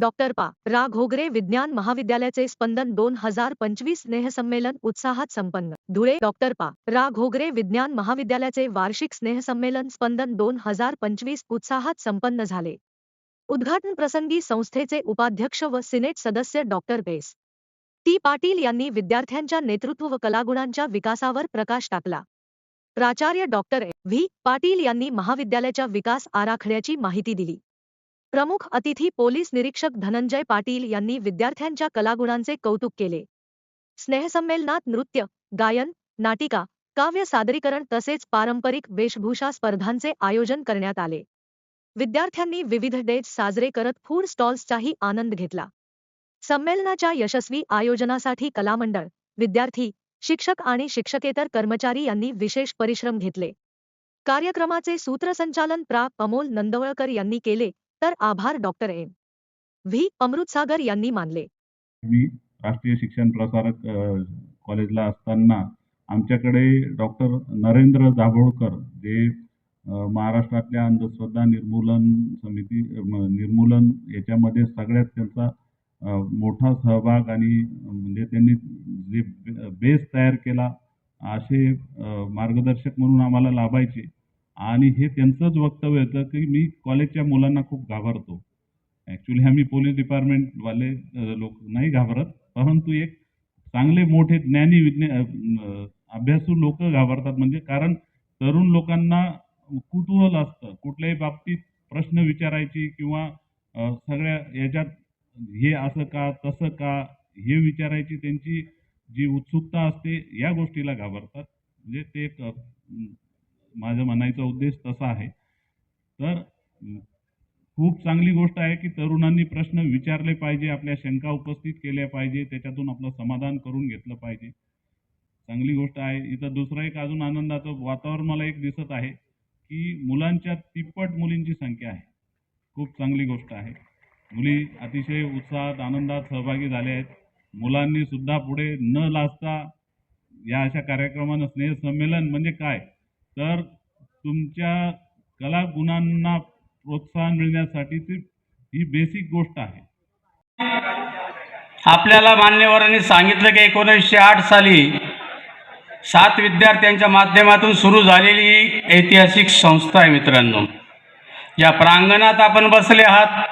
Doctor पा. रा घोगरे विज्ञान महाविद्यालयाचे स्पंदन दोन हजार पंचवीस स्नेहसंमेलन उत्साहात संपन्न. धुळे डॉक्टर पा. रा घोगरे विज्ञान महाविद्यालयाचे वार्षिक स्नेहसंमेलन स्पंदन दोन हजार पंचवीस उत्साहात संपन्न झाले. उद्घाटन प्रसंगी संस्थेचे उपाध्यक्ष व सिनेट सदस्य डॉक्टर बेस. टी. पाटील यांनी विद्यार्थ्यांच्या नेतृत्व व कलागुणांच्या विकासावर प्रकाश टाकला. प्राचार्य डॉक्टर व्ही. पाटील यांनी महाविद्यालयाच्या विकास आराखड्याची माहिती दिली. प्रमुख अतिथी पोलीस निरीक्षक धनंजय पाटील यांनी विद्यार्थ्यांच्या कलागुणांचे कौतुक केले. स्नेहसंमेलनात नृत्य गायन नाटिका काव्य सादरीकरण तसेच पारंपरिक वेशभूषा स्पर्धांचे आयोजन करण्यात आले. विद्यार्थ्यांनी विविध डेज साजरे करत फूड स्टॉल्सचाही आनंद घेतला. संमेलनाच्या यशस्वी आयोजनासाठी कलामंडळ विद्यार्थी शिक्षक आणि शिक्षकेतर कर्मचारी यांनी विशेष परिश्रम घेतले. कार्यक्रमाचे सूत्रसंचालन प्रा. अमोल नंदवळकर यांनी केले. तर आभार डॉक्टर एम. व्ही. अमृतसागर यांनी मानले. मी राष्ट्रीय शिक्षण प्रसारक कॉलेजला असताना आमच्याकडे डॉक्टर नरेंद्र दाभोळकर जे महाराष्ट्रातल्या अंधश्रद्धा निर्मूलन समिती निर्मूलन याच्यामध्ये सगळ्यात त्यांचा मोठा सहभाग आणि म्हणजे त्यांनी जे बेस तयार केला असे मार्गदर्शक म्हणून आम्हाला लाभायचे. आणि हे त्यांचंच वक्तव्य होतं की मी कॉलेजच्या मुलांना खूप घाबरतो. ॲक्च्युली आम्ही पोलीस डिपार्टमेंटवाले लोक नाही घाबरत. परंतु एक चांगले मोठे ज्ञानी विज्ञा अभ्यासू लोक घाबरतात. म्हणजे कारण तरुण लोकांना कुतूहल असतं. कुठल्याही बाबतीत प्रश्न विचारायची किंवा सगळ्या याच्यात हे असं का तसं का हे विचारायची त्यांची जी उत्सुकता असते या गोष्टीला घाबरतात. म्हणजे ते एक माझं म्हणायचा उद्देश तसा आहे. तर खूप चांगली गोष्ट आहे की तरुणांनी प्रश्न विचारले पाहिजे आपल्या शंका उपस्थित केल्या पाहिजे त्याच्यातून आपलं समाधान करून घेतलं पाहिजे. चांगली गोष्ट आहे. इथं दुसरं एक अजून आनंदाचं वातावरण मला एक दिसत आहे की मुलांच्या तिप्पट मुलींची संख्या आहे. खूप चांगली गोष्ट आहे. मुली अतिशय उत्साहात आनंदात सहभागी झाल्या आहेत. मुलांनी सुद्धा पुढे न लाजता या अशा कार्यक्रमानं स्नेहसंमेलन म्हणजे काय? तर तुमच्या कलागुणांना प्रोत्साहन मिळण्यासाठीची ही बेसिक गोष्ट आहे. आपल्याला मान्यवरांनी सांगितलं की एकोणीसशे आठ साली सात विद्यार्थ्यांच्या माध्यमातून सुरू झालेली ऐतिहासिक संस्था आहे मित्रांनो. या प्रांगणात आपण बसले आहात.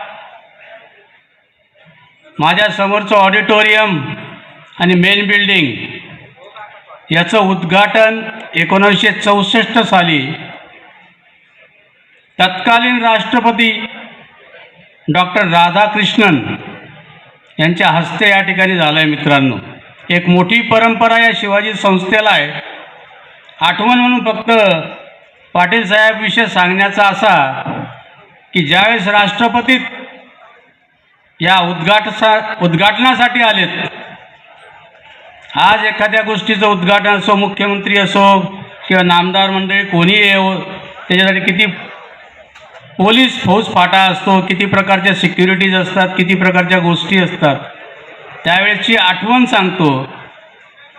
माझ्या समोरचं ऑडिटोरियम आणि मेन बिल्डिंग याचं उद्घाटन एकोणीसशे चौसष्ट साली तत्कालीन राष्ट्रपती डॉक्टर राधाकृष्णन यांच्या हस्ते या ठिकाणी झालं आहे मित्रांनो. एक मोठी परंपरा या शिवाजी संस्थेला आहे. आठवण म्हणून फक्त पाटील साहेब विषय सांगण्याचा असा की ज्यावेळेस राष्ट्रपती या उद्घाटसा उद्घाटनासाठी आलेत आज एखाद्या गोष्टीचं उद्घाटन असो मुख्यमंत्री असो किंवा नामदार मंडळी कोणी येवो हो, त्याच्यासाठी किती पोलीस फौज फाटा असतो किती प्रकारच्या सिक्युरिटीज असतात किती प्रकारच्या गोष्टी असतात. त्यावेळेची आठवण सांगतो.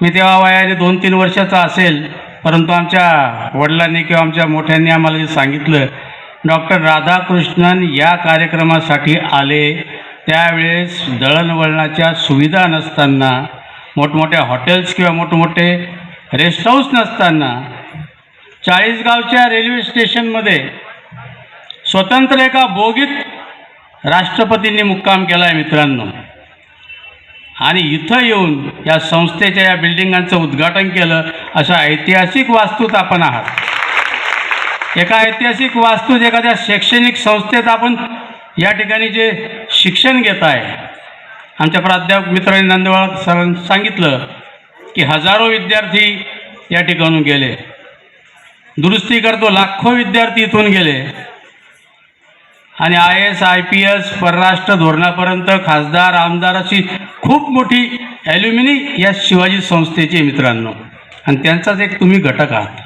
मी तेव्हा वयाने दोन तीन वर्षाचा असेल परंतु आमच्या वडिलांनी किंवा आमच्या मोठ्यांनी आम्हाला जे सांगितलं डॉक्टर राधाकृष्णन या कार्यक्रमासाठी आले. त्यावेळेस दळणवळणाच्या सुविधा नसताना मोठमोठ्या हॉटेल्स किंवा मोठमोठे रेस्ट हाऊस नसताना चाळीसगावच्या रेल्वे स्टेशनमध्ये स्वतंत्र एका बोगीत राष्ट्रपतींनी मुक्काम केला आहे मित्रांनो. आणि इथं येऊन या संस्थेच्या या बिल्डिंगांचं उद्घाटन केलं अशा ऐतिहासिक वास्तूत आपण आहात. एका ऐतिहासिक वास्तूत एखाद्या शैक्षणिक संस्थेत आपण या ठिकाणी जे शिक्षण घेत आहे आमच्या प्राध्यापक मित्रांनी नंदवाळ सरां सांगितलं की हजारो विद्यार्थी या ठिकाणून गेले. दुरुस्ती करतो लाखो विद्यार्थी इथून गेले. आणि I S I P S परराष्ट्र धोरणापर्यंत खासदार आमदार अशी खूप मोठी ॲल्युमिनी या शिवाजी संस्थेचे मित्रांनो. आणि त्यांचाच एक तुम्ही घटक आहात.